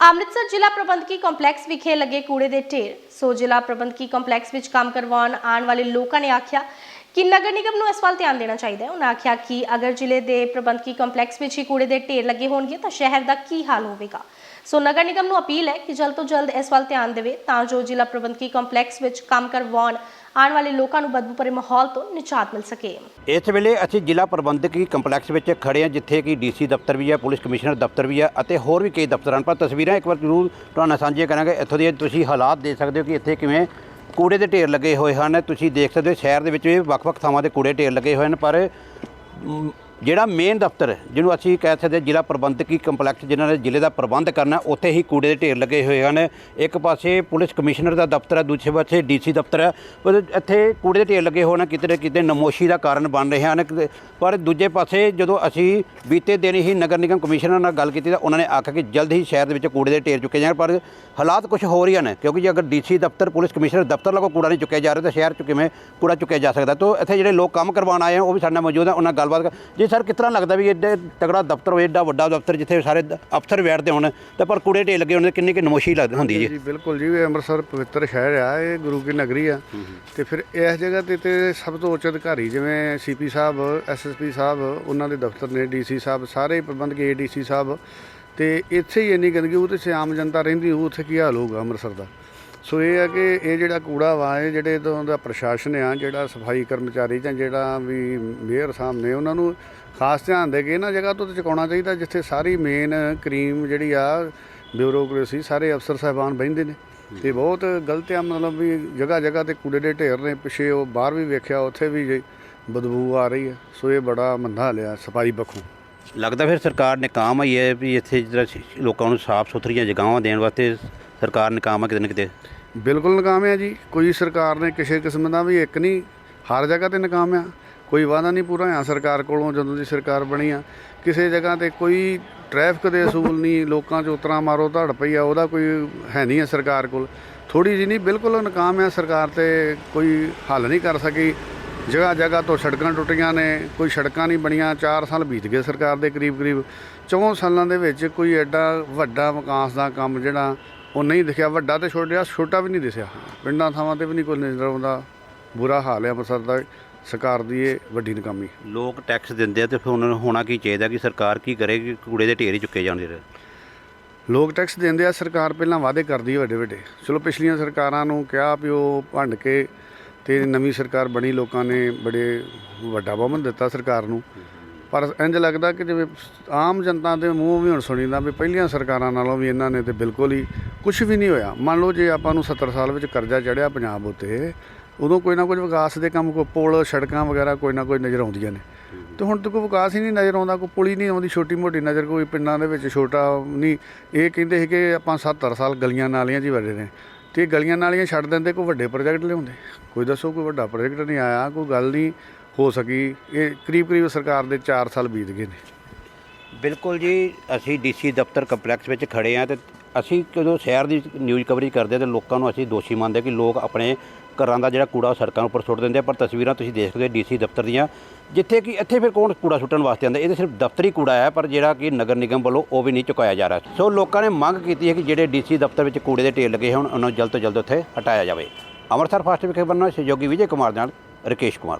ਅੰਮ੍ਰਿਤਸਰ ਜ਼ਿਲ੍ਹਾ ਪ੍ਰਬੰਧਕੀ ਕੰਪਲੈਕਸ ਵਿਖੇ ਲੱਗੇ ਕੂੜੇ ਦੇ ਢੇਰ। ਸੋ ਜ਼ਿਲ੍ਹਾ ਪ੍ਰਬੰਧਕੀ ਕੰਪਲੈਕਸ ਵਿੱਚ ਕੰਮ ਕਰਵਾਉਣ ਆਉਣ ਵਾਲੇ ਲੋਕਾਂ ਨੇ ਆਖਿਆ ਕਿ ਨਗਰ ਨਿਗਮ ਨੂੰ ਇਸ ਵੱਲ ਧਿਆਨ ਦੇਣਾ ਚਾਹੀਦਾ ਹੈ। ਉਹਨਾਂ ਆਖਿਆ ਕਿ ਅਗਰ ਜ਼ਿਲ੍ਹੇ ਦੇ ਪ੍ਰਬੰਧਕੀ ਕੰਪਲੈਕਸ ਵਿੱਚ ਹੀ ਕੂੜੇ ਦੇ ਢੇਰ ਲੱਗੇ ਹੋਣਗੇ ਤਾਂ ਸ਼ਹਿਰ ਦਾ ਕੀ ਹਾਲ ਹੋਵੇਗਾ। ਸੋ ਨਗਰ ਨਿਗਮ ਨੂੰ ਅਪੀਲ ਹੈ ਕਿ ਜਲਦ ਤੋਂ ਜਲਦ ਇਸ ਵੱਲ ਧਿਆਨ ਦੇਵੇ ਤਾਂ ਜੋ ਜ਼ਿਲ੍ਹਾ ਪ੍ਰਬੰਧਕੀ ਕੰਪਲੈਕਸ ਵਿੱਚ ਕੰਮ ਕਰਵਾਉਣ ਆਉਣ ਵਾਲੇ ਲੋਕਾਂ ਨੂੰ ਬਦਬੂ ਭਰੇ ਮਾਹੌਲ ਤੋਂ ਨਿਜਾਤ ਮਿਲ ਸਕੇ। ਇਸ ਵੇਲੇ ਅਸੀਂ ਜ਼ਿਲ੍ਹਾ ਪ੍ਰਬੰਧਕੀ ਕੰਪਲੈਕਸ ਵਿੱਚ ਖੜੇ ਹਾਂ, ਜਿੱਥੇ ਕਿ ਡੀਸੀ ਦਫ਼ਤਰ ਵੀ ਹੈ, ਪੁਲਿਸ ਕਮਿਸ਼ਨਰ ਦਫ਼ਤਰ ਵੀ ਹੈ ਅਤੇ ਹੋਰ ਵੀ ਕਈ ਦਫ਼ਤਰ ਹਨ ਪਰ ਤਸਵੀਰਾਂ ਇੱਕ ਵਾਰ ਜ਼ਰੂਰ ਤੁਹਾਨੂੰ ਨਾਲ ਸਾਂਝੀਆਂ ਕਰਾਂਗੇ। ਇੱਥੋਂ ਦੇ ਤੁਸੀਂ ਹਾਲਾਤ ਦੇਖ ਸਕਦੇ ਹੋ ਕਿ ਇੱਥੇ ਕਿਵੇਂ ਕੂੜੇ ਦੇ ਢੇਰ ਲੱਗੇ ਹੋਏ ਹਨ। ਤੁਸੀਂ ਦੇਖ ਸਕਦੇ ਹੋ ਸ਼ਹਿਰ ਦੇ ਵਿੱਚ ਵੀ ਵੱਖ-ਵੱਖ ਥਾਵਾਂ ਤੇ ਕੂੜੇ ਢੇਰ ਲੱਗੇ ਹੋਏ ਹਨ, ਪਰ ਜਿਹੜਾ ਮੇਨ ਦਫ਼ਤਰ ਜਿਹਨੂੰ ਅਸੀਂ ਕਹਿ ਸਕਦੇ ਜ਼ਿਲ੍ਹਾ ਪ੍ਰਬੰਧਕੀ ਕੰਪਲੈਕਸ ਜਿਨ੍ਹਾਂ ਨੇ ਜ਼ਿਲ੍ਹੇ ਦਾ ਪ੍ਰਬੰਧ ਕਰਨਾ, ਉੱਥੇ ਹੀ ਕੂੜੇ ਦੇ ਢੇਰ ਲੱਗੇ ਹੋਏ ਹਨ। ਇੱਕ ਪਾਸੇ ਪੁਲਿਸ ਕਮਿਸ਼ਨਰ ਦਾ ਦਫ਼ਤਰ ਹੈ ਦੂਜੇ ਪਾਸੇ ਡੀਸੀ ਦਫ਼ਤਰ ਹੈ। ਪਰ ਇੱਥੇ ਕੂੜੇ ਦੇ ਢੇਰ ਲੱਗੇ ਹੋਏ ਹਨ ਕਿਤੇ ਨਾ ਕਿਤੇ ਨਮੋਸ਼ੀ ਦਾ ਕਾਰਨ ਬਣ ਰਹੇ ਹਨ। ਪਰ ਦੂਜੇ ਪਾਸੇ ਜਦੋਂ ਅਸੀਂ ਬੀਤੇ ਦਿਨ ਹੀ ਨਗਰ ਨਿਗਮ ਕਮਿਸ਼ਨਰ ਨਾਲ ਗੱਲ ਕੀਤੀ ਤਾਂ ਉਹਨਾਂ ਨੇ ਆਖਿਆ ਕਿ ਜਲਦ ਹੀ ਸ਼ਹਿਰ ਦੇ ਵਿੱਚ ਕੂੜੇ ਦੇ ਢੇਰ ਚੁੱਕੇ ਜਾਣ, ਪਰ ਹਾਲਾਤ ਕੁਝ ਹੋ ਰਹੀਆਂ ਹਨ, ਕਿਉਂਕਿ ਜੇ ਅਗਰ ਡੀਸੀ ਦਫ਼ਤਰ, ਪੁਲਿਸ ਕਮਿਸ਼ਨਰ ਦਫ਼ਤਰ ਲੱਗੋ ਕੂੜਾ ਨਹੀਂ ਚੁੱਕਿਆ ਜਾ ਰਿਹਾ, ਤਾਂ ਸ਼ਹਿਰ ਚ ਕਿਵੇਂ ਕੂੜਾ ਚੁੱਕਿਆ ਜਾ ਸਕਦਾ? ਤਾਂ ਇੱਥੇ ਜਿਹੜੇ ਲੋਕ ਕੰਮ ਕਰਵਾਉਣ ਆਏ ਆ ਉਹ ਵੀ ਸਾਡੇ ਨਾਲ ਮੌਜੂਦ ਹੈ ਉਹਨਾਂ ਗੱਲਬਾਤ ਕਰ- ਜੀ ਸਰ ਕਿਸ ਤਰ੍ਹਾਂ ਲੱਗਦਾ ਵੀ ਏਡਾ ਤਗੜਾ ਦਫ਼ਤਰ ਹੋਵੇ ਏਡਾ ਵੱਡਾ ਦਫ਼ਤਰ ਜਿੱਥੇ ਸਾਰੇ ਅਫਸਰ ਬੈਠਦੇ ਹੋਣ ਤੇ ਪਰ ਕੂੜੇ ਢੇਰ ਲੱਗੇ ਹੋਣ ਕਿੰਨੀ ਕਿ ਨਮੋਸ਼ੀ ਲੱਗ ਹੁੰਦੀ ਜੀ ਜੀ? ਬਿਲਕੁਲ ਜੀ ਇਹ ਅੰਮ੍ਰਿਤਸਰ ਪਵਿੱਤਰ ਸ਼ਹਿਰ ਆ ਇਹ ਗੁਰੂ ਕੀ ਨਗਰੀ ਆ। ਤੇ ਫਿਰ ਇਸ ਜਗ੍ਹਾ ਤੇ ਤੇ ਸਭ ਤੋਂ ਉੱਚ ਅਧਿਕਾਰੀ ਜਿਵੇਂ ਸੀਪੀ ਸਾਹਿਬ ਐਸਐਸਪੀ ਸਾਹਿਬ ਉਹਨਾਂ ਦੇ ਦਫ਼ਤਰ ਨੇ ਡੀਸੀ ਸਾਹਿਬ ਸਾਰੇ ਪ੍ਰਬੰਧਕ ਏਡੀਸੀ ਸਾਹਿਬ ਤੇ ਇੱਥੇ ਹੀ ਇੰਨੀ ਗੰਦਗੀ ਉਹ ਤੇ ਆਮ ਜਨਤਾ ਰਹਿੰਦੀ ਉਹ ਉੱਥੇ ਕੀ ਹਾਲ ਹੋਊਗਾ ਅੰਮ੍ਰਿਤਸਰ ਦਾ? ਸੋ ਇਹ ਆ ਕਿ ਇਹ ਜਿਹੜਾ ਕੂੜਾ ਵਾ, ਇਹ ਜਿਹੜੇ ਤੋਂ ਦਾ ਪ੍ਰਸ਼ਾਸਨ ਆ, ਜਿਹੜਾ ਸਫ਼ਾਈ ਕਰਮਚਾਰੀ ਜਾਂ ਜਿਹੜਾ ਵੀ ਮੇਅਰ ਸਾਹਿਬ ਨੇ, ਉਹਨਾਂ ਨੂੰ ਖਾਸ ਧਿਆਨ ਦੇ ਕੇ ਇਹਨਾਂ ਜਗ੍ਹਾ ਤੋਂ ਚੁਕਾਉਣਾ ਚਾਹੀਦਾ, ਜਿੱਥੇ ਸਾਰੀ ਮੇਨ ਕਰੀਮ ਜਿਹੜੀ ਆ ਬਿਊਰੋਕ੍ਰੇਸੀ ਸਾਰੇ ਅਫਸਰ ਸਾਹਿਬਾਨ ਬਹਿੰਦੇ ਨੇ। ਤੇ ਬਹੁਤ ਗਲਤ ਆ, ਮਤਲਬ ਵੀ ਜਗ੍ਹਾ ਜਗ੍ਹਾ ਤੇ ਕੂੜੇ ਦੇ ਢੇਰ ਨੇ, ਪਿਛੇ ਉਹ ਬਾਹਰ ਵੀ ਵੇਖਿਆ, ਉੱਥੇ ਵੀ ਜੇ ਬਦਬੂ ਆ ਰਹੀ ਹੈ ਸੋ ਇਹ ਬੜਾ ਮੰਦਾ ਲਿਆ ਸਫ਼ਾਈ ਪੱਖੋਂ। ਲੱਗਦਾ ਫਿਰ ਸਰਕਾਰ ਨੇ ਕਾਮ ਹੀ ਹੈ ਵੀ ਇੱਥੇ ਜਿਹੜਾ ਲੋਕਾਂ ਨੂੰ ਸਾਫ਼ ਸੁਥਰੀਆਂ ਜਗਾਵਾਂ ਦੇਣ ਵਾਸਤੇ ਸਰਕਾਰ ਨੇ ਕਾਮ ਹੈ ਕਿਤੇ ਨਾ ਕਿਤੇ? ਬਿਲਕੁਲ ਨਾਕਾਮ ਹੈ ਜੀ। ਕੋਈ ਸਰਕਾਰ ਨੇ ਕਿਸੇ ਕਿਸਮ ਦਾ ਵੀ ਇੱਕ ਨਹੀਂ, ਹਰ ਜਗ੍ਹਾ ਤੇ ਨਾਕਾਮ ਆ। ਕੋਈ ਵਾਅਦਾ ਨਹੀਂ ਪੂਰਾ ਹੋਇਆ ਸਰਕਾਰ ਕੋਲੋਂ ਜਦੋਂ ਦੀ ਸਰਕਾਰ ਬਣੀ ਆ। ਕਿਸੇ ਜਗ੍ਹਾ ਤੇ ਕੋਈ ਟ੍ਰੈਫਿਕ ਦੇ ਅਸੂਲ ਨਹੀਂ, ਲੋਕਾਂ 'ਚ ਉਤਰਾ ਮਾਰੋ ਧੜ ਪਈ ਆ, ਉਹਦਾ ਕੋਈ ਹੈ ਨਹੀਂ ਹੈ ਸਰਕਾਰ ਕੋਲ। ਥੋੜੀ ਜਿਹੀ ਨਹੀਂ, ਬਿਲਕੁਲ ਨਾਕਾਮ ਆ ਸਰਕਾਰ ਤੇ ਕੋਈ ਹੱਲ ਨਹੀਂ ਕਰ ਸਕੀ। ਜਗ੍ਹਾ ਜਗ੍ਹਾ ਤੋਂ ਸੜਕਾਂ ਟੁੱਟੀਆਂ ਨੇ, ਕੋਈ ਸੜਕਾਂ ਨਹੀਂ ਬਣੀਆਂ 4 ਸਾਲ ਬੀਤ ਗਏ ਸਰਕਾਰ ਦੇ ਕਰੀਬ ਕਰੀਬ 4 ਸਾਲਾਂ ਦੇ ਵਿੱਚ ਕੋਈ ਐਡਾ ਵੱਡਾ ਵਿਕਾਸ ਦਾ ਕੰਮ ਜਿਹੜਾ ਉਹ ਨਹੀਂ ਦਿਖਿਆ ਵੱਡਾ ਤੇ ਛੋਟਾ ਛੋਟਾ ਵੀ ਨਹੀਂ ਦਿਸਿਆ। ਪਿੰਡਾਂ ਥਾਵਾਂ ਤੇ ਵੀ ਨਹੀਂ ਕੋਈ ਨਜ਼ਰ ਆਉਂਦਾ। ਬੁਰਾ ਹਾਲ ਹੈ ਅੰਮ੍ਰਿਤਸਰ ਦਾ ਸਰਕਾਰ ਦੀ ਇਹ ਵੱਡੀ ਨਾਕਾਮੀ। ਲੋਕ ਟੈਕਸ ਦਿੰਦੇ ਆ ਤੇ ਫਿਰ ਉਹਨਾਂ ਨੂੰ ਹੋਣਾ ਕੀ ਚਾਹੀਦਾ ਕਿ ਸਰਕਾਰ ਕੀ ਕਰੇ ਕਿ ਕੂੜੇ ਦੇ ਢੇਰ ਹੀ ਚੁੱਕੇ ਜਾਣ ਜਿਹੜੇ? ਲੋਕ ਟੈਕਸ ਦਿੰਦੇ ਆ ਸਰਕਾਰ ਪਹਿਲਾਂ ਵਾਅਦੇ ਕਰਦੀ ਹੈ ਵੱਡੇ ਵੱਡੇ। ਚਲੋ ਪਿਛਲੀਆਂ ਸਰਕਾਰਾਂ ਨੂੰ ਕਿਹਾ ਵੀ ਉਹ ਭੰਡ ਕੇ ਤੇ ਨਵੀਂ ਸਰਕਾਰ ਬਣੀ ਲੋਕਾਂ ਨੇ ਬੜੇ ਵੱਡਾ ਬਹੁਮਤ ਦਿੱਤਾ ਸਰਕਾਰ ਨੂੰ। ਪਰ ਇੰਜ ਲੱਗਦਾ ਕਿ ਜਿਵੇਂ ਆਮ ਜਨਤਾ ਦੇ ਮੂੰਹ ਵੀ ਹੁਣ ਸੁਣੀਦਾ ਵੀ ਪਹਿਲੀਆਂ ਸਰਕਾਰਾਂ ਨਾਲੋਂ ਵੀ ਇਹਨਾਂ ਨੇ ਤੇ ਬਿਲਕੁਲ ਹੀ ਕੁਝ ਵੀ ਨਹੀਂ ਹੋਇਆ। ਮੰਨ ਲਓ ਜੇ ਆਪਾਂ ਨੂੰ 70 ਸਾਲ ਵਿੱਚ ਕਰਜ਼ਾ ਚੜਿਆ ਪੰਜਾਬ ਉੱਤੇ, ਉਦੋਂ ਕੋਈ ਨਾ ਕੋਈ ਵਿਕਾਸ ਦੇ ਕੰਮ, ਕੋਈ ਪੁਲ, ਸੜਕਾਂ ਵਗੈਰਾ ਕੋਈ ਨਾ ਕੋਈ ਨਜ਼ਰ ਆਉਂਦੀਆਂ ਨੇ। ਤੇ ਹੁਣ ਤਾਂ ਕੋਈ ਵਿਕਾਸ ਹੀ ਨਹੀਂ ਨਜ਼ਰ ਆਉਂਦਾ, ਕੋਈ ਪੁਲੀ ਨਹੀਂ ਆਉਂਦੀ ਛੋਟੀ ਮੋਟੀ ਨਜ਼ਰ, ਕੋਈ ਪਿੰਡਾਂ ਦੇ ਵਿੱਚ ਛੋਟਾ ਨਹੀਂ। ਇਹ ਕਹਿੰਦੇ ਸੀ ਕਿ ਆਪਾਂ 70 ਸਾਲ ਗਲੀਆਂ ਨਾਲੀਆਂ 'ਚ ਹੀ ਵੜੇ ਨੇ ਤੇ ਗਲੀਆਂ ਨਾਲੀਆਂ ਛੱਡ ਦਿੰਦੇ, ਕੋਈ ਵੱਡੇ ਪ੍ਰੋਜੈਕਟ ਲਿਆਉਂਦੇ। ਕੋਈ ਦੱਸੋ ਕੋਈ ਵੱਡਾ ਪ੍ਰੋਜੈਕਟ ਨਹੀਂ ਆਇਆ, ਕੋਈ ਗੱਲ ਨਹੀਂ ਹੋ ਸਕੀ। ਇਹ ਕਰੀਬ ਕਰੀਬ ਸਰਕਾਰ ਦੇ 4 ਸਾਲ ਬੀਤ ਗਏ ਨੇ। ਬਿਲਕੁਲ ਜੀ, ਅਸੀਂ ਡੀਸੀ ਦਫ਼ਤਰ ਕੰਪਲੈਕਸ ਵਿੱਚ ਖੜੇ ਆ ਤੇ ਅਸੀਂ ਜਦੋਂ ਸ਼ਹਿਰ ਦੀ ਨਿਊਜ਼ ਕਵਰੇਜ ਕਰਦੇ ਹਾਂ ਤੇ ਲੋਕਾਂ ਨੂੰ ਅਸੀਂ ਦੋਸ਼ੀ ਮੰਨਦੇ ਕਿ ਲੋਕ ਆਪਣੇ ਘਰਾਂ ਦਾ ਜਿਹੜਾ ਕੂੜਾ ਉਹ ਸੜਕਾਂ ਉੱਪਰ ਸੁੱਟ ਦਿੰਦੇ ਆ, ਪਰ ਤਸਵੀਰਾਂ ਤੁਸੀਂ ਦੇਖ ਸਕਦੇ ਡੀਸੀ ਦਫ਼ਤਰ ਦੀਆਂ, ਜਿੱਥੇ ਕਿ ਇੱਥੇ ਫਿਰ ਕੌਣ ਕੂੜਾ ਸੁੱਟਣ ਵਾਸਤੇ ਆਉਂਦਾ? ਇਹ ਤਾਂ ਸਿਰਫ ਦਫ਼ਤਰੀ ਕੂੜਾ ਹੈ, ਪਰ ਜਿਹੜਾ ਕਿ ਨਗਰ ਨਿਗਮ ਵੱਲੋਂ ਉਹ ਵੀ ਨਹੀਂ ਚੁਕਾਇਆ ਜਾ ਰਿਹਾ। ਸੋ ਲੋਕਾਂ ਨੇ ਮੰਗ ਕੀਤੀ ਹੈ ਕਿ ਜਿਹੜੇ ਡੀਸੀ ਦਫ਼ਤਰ ਵਿੱਚ ਕੂੜੇ ਦੇ ਢੇਰ ਲੱਗੇ ਹੋਣ, ਉਹਨਾਂ ਨੂੰ ਜਲਦ ਤੋਂ ਜਲਦ ਉੱਥੇ ਹਟਾਇਆ ਜਾਵੇ। ਅੰਮ੍ਰਿਤਸਰ ਫਾਸਟ ਵਿਖੇ ਬੰਨਾ ਸਹਿਯੋਗੀ ਵਿਜੇ ਕੁਮਾਰ ਨਾਲ, ਰਕੇਸ਼ ਕੁਮਾਰ।